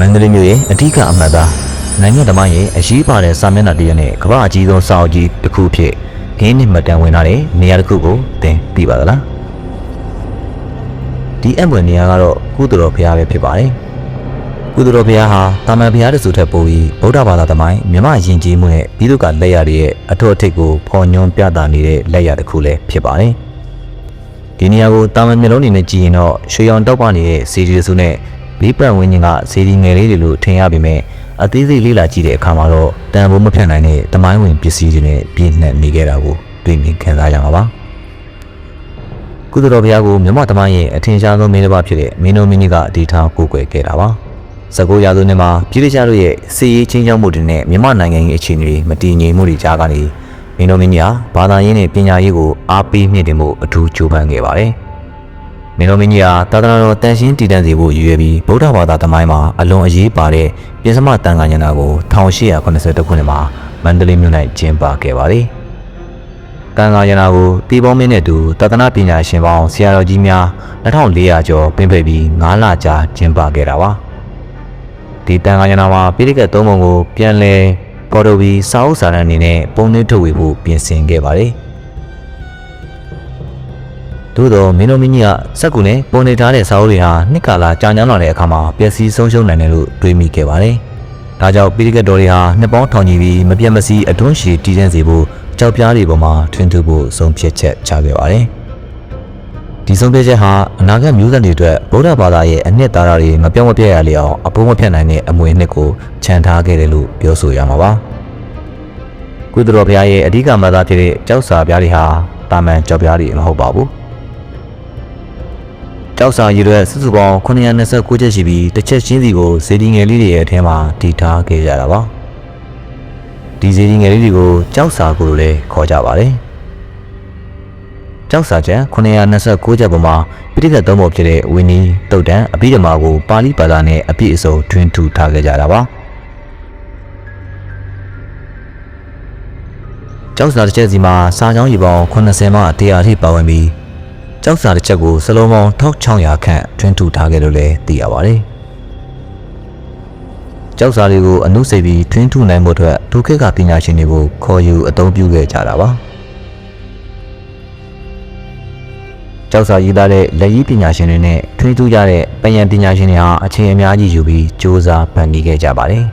မန္တလေးမြို့ရဲ့အထူးအမှတ်သားနိုင်ငံသမိုင်းရဲ့အရေးပါတဲ့စာမျက်နှာတစ်ရပ်နဲ့ကမ္ဘာအကြီးဆုံးစာအုပ်ကြီးတစ်ခုဖြစ်ခင်းနှစ်မှတ်တမ်းဝင်လာတဲ့နေရာတစ်ခုကိုသင်သိပါသလားဒီအမွေနေရာကတော့ကုသိုလ်တော်ဘုရားပဲဖြစ်ပါတယ်ကုသိုလ်တော်ဘုရားဟာတာမန်ဘုရားတဆူထက်ပိုပြီးဗုဒ္ဓဘာသာသမိုင်းမြမယဉ်ကျေးမှုနဲ့ပြည်သူကလက်ရတွေရဲ့အထွတ်အထိပ်ကိုဖော်ညွှန်းပြသနေတဲ့လက်ရတစ်ခုလည်းဖြစ်ပါတယ်ဒီနေရာကိုတာမန်မျိုးလုံးအနေနဲ့ကြည့်ရင်တော့ရွှေရောင်တောက်ပနေတဲ့စီရီစုနဲ့ ဘေးပတ်ဝန်းကျင်ကစီရီငယ်လေးတွေလို့ထင်ရပေမဲ့အသေးစိတ်လေးလာကြည့်တဲ့အခါမှာတော့တန်ဖိုးမဖြတ်နိုင်တဲ့တမိုင်းဝင်ပစ္စည်းတွေနဲ့ပြည့်နှက်နေခဲ့တာကိုတွေ့မြင်ခံစားရမှာပါကုသတော်ဘုရားကိုမြမသမိုင်းရဲ့အထင်ရှားဆုံးမင်းတစ်ပါးဖြစ်တဲ့မင်းတို့မင်းကြီးကအဒီထားကိုးကွယ်ခဲ့တာပါစကုရာစုနှစ်မှာပြည်သူ့တို့ရဲ့စီရေးချင်းချောင်းမှုတွေနဲ့မြမနိုင်ငံရဲ့အခြေအနေတွေမတည်ငြိမ်မှုတွေကြားကနေမင်းတို့မင်းကြီးဟာဘာသာရေးနဲ့ပညာရေးကိုအားပေးမြင့်တင်မှုအထူးကြိုးပမ်းခဲ့ပါတယ် မင်းတို့မင်းကြီးဟာသာသနာတော်တန်ရှင်းတည်တံ့စေဖို့ရည်ရွယ်ပြီးဗုဒ္ဓဘာသာသမိုင်းမှာအလွန်အရေးပါတဲ့ပြင်စမတန်ခါညနာကို1882ခုနှစ်မှာမန္တလေးမြို့၌ကျင်းပခဲ့ပါတယ်။တန်ခါညနာကိုတီပေါင်းမင်းနဲ့အတူသာသနာပညာရှင်ပေါင်းဆရာတော်ကြီးများ2400ကျော်ပင်ဖက်ပြီး9လကြာကျင်းပခဲ့တာပါ။ဒီတန်ခါညနာမှာပိဋကတ်သုံးပုံကိုပြန်လည်ပေါ်တော်ပြီးစာအုပ်စာတမ်းအနေနဲ့ပုံနှိပ်ထုတ်ဝေဖို့ပြင်ဆင်ခဲ့ပါတယ်။ သို့တော့မင်းတို့မင်းကြီးကစက်ကူနဲ့ပုံနေထားတဲ့စာအုပ်တွေဟာနှစ်ကာလကြာညမ်းလာတဲ့အခါမှာပျက်စီးဆုံးရှုံးနိုင်တယ်လို့တွေးမိခဲ့ပါတယ်။ဒါကြောင့်ပိဋကတ်တော်တွေဟာနှစ်ပေါင်းထောင်ကြီးပြီးမပြတ်မစီးအတွန်းရှည်တည်တံ့စေဖို့ကြောက်ပြားတွေပေါ်မှာထွန်းထူဖို့ဆုံးဖြတ်ချက်ချခဲ့ပါတယ်။ဒီဆုံးဖြတ်ချက်ဟာအနာဂတ်မျိုးဆက်တွေအတွက်ဗုဒ္ဓဘာသာရဲ့အနှစ်သာရတွေမပြောင်းမပြတ်ရလေအောင်အပုံးမဖြတ်နိုင်တဲ့အမွေအနှစ်ကိုခြံထားခဲ့တယ်လို့ပြောဆိုရမှာပါ။ကုသတော်ဘုရားရဲ့အဓိကမသားဖြစ်တဲ့ကြောက်စာပြားတွေဟာတာမန်ကြောက်ပြားတွေမဟုတ်ပါဘူး။ ကြောက်စာရည်ရွယ်စုစုပေါင်း929ချက်ရှိပြီးတစ်ချက်ချင်းစီကိုဇေဒီငယ်လေးတွေရဲ့အထဲမှာတည်ထားခဲ့ကြတာပါဒီဇေဒီငယ်လေးတွေကိုကြောက်စာကိုလို့လည်းခေါ်ကြပါတယ်ကြောက်စာချက်929ချက်ပေါ်မှာပိဋကတ်သုံးပုံဖြစ်တဲ့ဝင်းနီတုတ်တန်အဘိဓမ္မာကိုပါဠိဘာသာနဲ့အပြည့်အစုံထွန်းထူထားခဲ့ကြတာပါကျောက်စာတစ်ချက်စီမှာစာချောင်းရေပေါင်း80မှ100အထိပါဝင်ပြီး ကျောက်စာတစ်ချက်ကိုစလုံးပေါင်း1600ခန့်ထွန်းထူထားခဲ့လို့လည်းသိရပါတယ်။ကျောက်စာတွေကိုအနုစိတ်ပြီးထွန်းထူနိုင်မှုအတွက်ဒုခေတ်ကပညာရှင်တွေကိုခေါ်ယူအသုံးပြုခဲ့ကြတာပါ။ကျောက်စာရေးသားတဲ့လက်ရေးပညာရှင်တွေနဲ့ထွန်းထူရတဲ့ပယံပညာရှင်တွေဟာအချိန်အများကြီးယူပြီးစ조사ဖန်တီးခဲ့ကြပါတယ်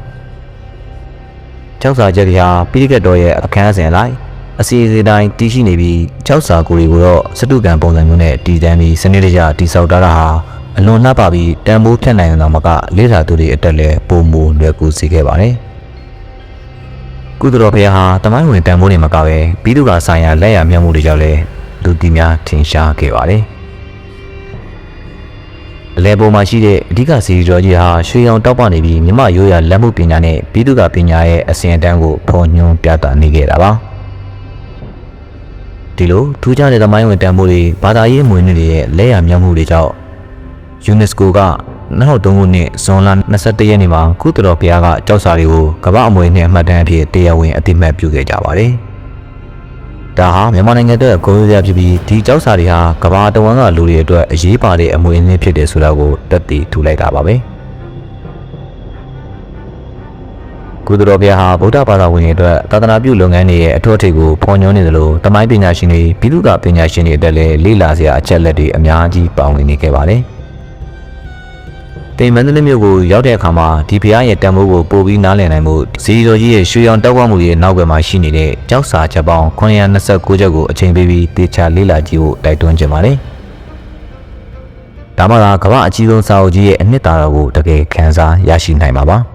။ကျောက်စာချက်တွေဟာပိဋကတ်တော်ရဲ့အခန်းစဉ်လိုက် အစီအစဉ်တိုင်းတည်ရှိနေပြီးကြောက်စာကိုတွေကိုတော့စတုကံပုံစံမျိုးနဲ့တည်တမ်းပြီးစနစ်တကျတည်ဆောက်ထားတာဟာအလွန်လှပပြီးတန်ဖိုးဖြတ်နိုင်တဲ့မကလေးစာသူတွေအတက်လဲပုံမူလွယ်ကူစေခဲ့ပါတယ်။ကုသတော်ဖရာဟာတမိုင်းဝင်တန်ဖိုးတွေမကပဲပြီးသူကဆိုင်ရာလက်ရမြတ်မှုတွေကြောင့်လဲလူတီများထင်ရှားခဲ့ပါတယ်။အလဲပေါ်မှာရှိတဲ့အဓိကစီရီတော်ကြီးဟာရွှေရောင်တောက်ပနေပြီးမြမရိုးရာလက်မှုပညာနဲ့ပြီးသူကပညာရဲ့အစဉ်အတန်းကိုဖော်ညွှန်းပြသနေခဲ့တာပါ။ ဒီလိုထူးခြားတဲ့သမိုင်းဝင်တန်ဖိုးတွေဘာသာရေးအမွေအနှစ်တွေရဲ့လက်ရမြောက်မှုတွေကြောင့် UNESCO က2003ခုနှစ်ဇွန်လ21ရက်နေ့မှာကုသတော်ဘုရားကကြောက်စာတွေကိုကမ္ဘာအမွေအနှစ်အမှတ်တမ်းအဖြစ်တရားဝင်အသိမှတ်ပြုခဲ့ကြပါတယ်။ဒါဟာမြန်မာနိုင်ငံအတွက်ဂုဏ်ရဖြစ်ပြီးဒီကြောက်စာတွေဟာကမ္ဘာတဝန်းကလူတွေအတွက်အရေးပါတဲ့အမွေအနှစ်ဖြစ်တယ်ဆိုတာကိုတက်တည်ထူလိုက်တာပါပဲ။ ကုသတော်ဘုရားဟာဗုဒ္ဓဘာသာဝင်တွေအတွက်သာသနာပြုလုပ်ငန်းတွေရဲ့အထောက်အထိပ်ကိုဖော်ညွှန်းနေသလိုတမိုင်းပညာရှင်တွေပြည်သူ့ကပညာရှင်တွေအတွက်လည်းလေ့လာစရာအချက်လက်တွေအများကြီးပါဝင်နေခဲ့ပါတယ်။တိမ်မန္တလေးမြို့ကိုရောက်တဲ့အခါမှာဒီဘုရားရဲ့တန်ဖိုးကိုပို့ပြီးနားလည်နိုင်မှုဇီတော်ကြီးရဲ့ရွှေရောင်တောက်ဝမှုရဲ့နောက်ဘက်မှာရှိနေတဲ့ကြောက်စာချက်ပေါင်း929ချက်ကိုအချိန်ပေးပြီးတေချာလေ့လာကြည့်ဖို့တိုက်တွန်းချင်ပါတယ်။ဒါမှသာကမ္ဘာအကြီးဆုံးစာအုပ်ကြီးရဲ့အနှစ်သာရကိုတကယ်ခန်းစားရရှိနိုင်မှာပါ။